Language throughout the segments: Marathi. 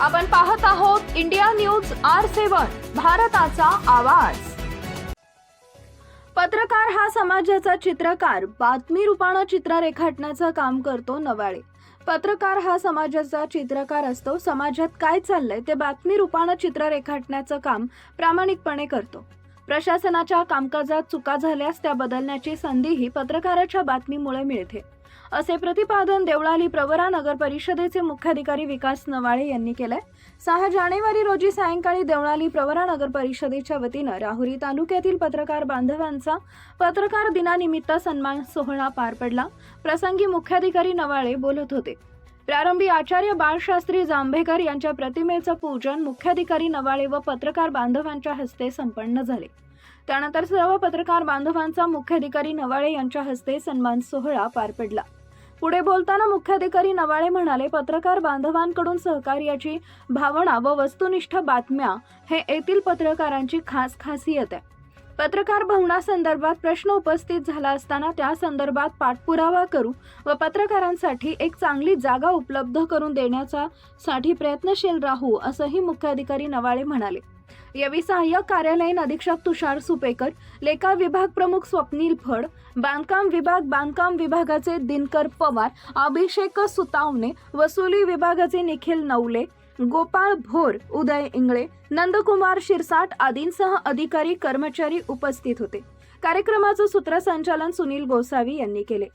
आपण पाहत आहोत इंडिया न्यूज आर सेवन भारताचा आवाज. पत्रकार हा समाजाचा चित्रकार बातमी रूपानं चित्र रेखाटण्याचं काम करतो नवाळे. पत्रकार हा समाजाचा चित्रकार असतो समाजात काय चाललंय ते बातमी रूपानं चित्र रेखाटण्याचं काम प्रामाणिकपणे करतो. प्रशासनाच्या कामकाजात चुका झाल्यास त्या बदलण्याची संधीही पत्रकाराच्या बातमीमुळे मिळते. असे प्रतिपादन देवळाली प्रवरा नगर परिषदेचे मुख्याधिकारी विकास नवाळे यांनी केलंय. सहा जानेवारी रोजी सायंकाळी देवळाली प्रवरा नगर परिषदेच्या वतीनं राहुरी तालुक्यातील पत्रकार बांधवांचा पत्रकार दिनानिमित्त सन्मान सोहळा पार पडला. प्रसंगी मुख्याधिकारी नवाळे बोलत होते. प्रारंभी आचार्य बाळशास्त्री जांभेकर यांच्या प्रतिमेचं पूजन मुख्याधिकारी नवाळे व पत्रकार बांधवांच्या हस्ते संपन्न झाले. त्यानंतर सर्व पत्रकार बांधवांचा मुख्याधिकारी नवाळे यांच्या हस्ते सन्मान सोहळा पार पडला. पुढे बोलताना मुख्याधिकारी नवाळे म्हणाले पत्रकार बांधवांकडून सहकार्याची भावना व वस्तुनिष्ठ बातम्या हे येथील पत्रकारांची खास खासियत आहे. पत्रकार भवनासंदर्भात प्रश्न उपस्थित झाला असताना त्या संदर्भात पाठपुरावा करू व पत्रकारांसाठी एक चांगली जागा उपलब्ध करून देण्याचा साठी प्रयत्नशील राहू असंही मुख्याधिकारी नवाळे म्हणाले. यावेळी सहाय्यक कार्यालयीन अधीक्षक तुषार सुपेकर लेखा विभाग प्रमुख स्वप्नील फड बांधकाम विभाग बांधकाम विभागाचे दिनकर पवार अभिषेक सुतावणे वसुली विभागाचे निखिल नवले गोपाळ भोर उदय इंगळे नंदकुमार शिरसाट आदींसह अधिकारी कर्मचारी उपस्थित होते. कार्यक्रमाचं सूत्रसंचालन सुनील गोसावी यांनी केले.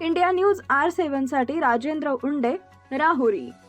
इंडिया न्यूज आर सेव्हनसाठी राजेंद्र उंडे राहुरी.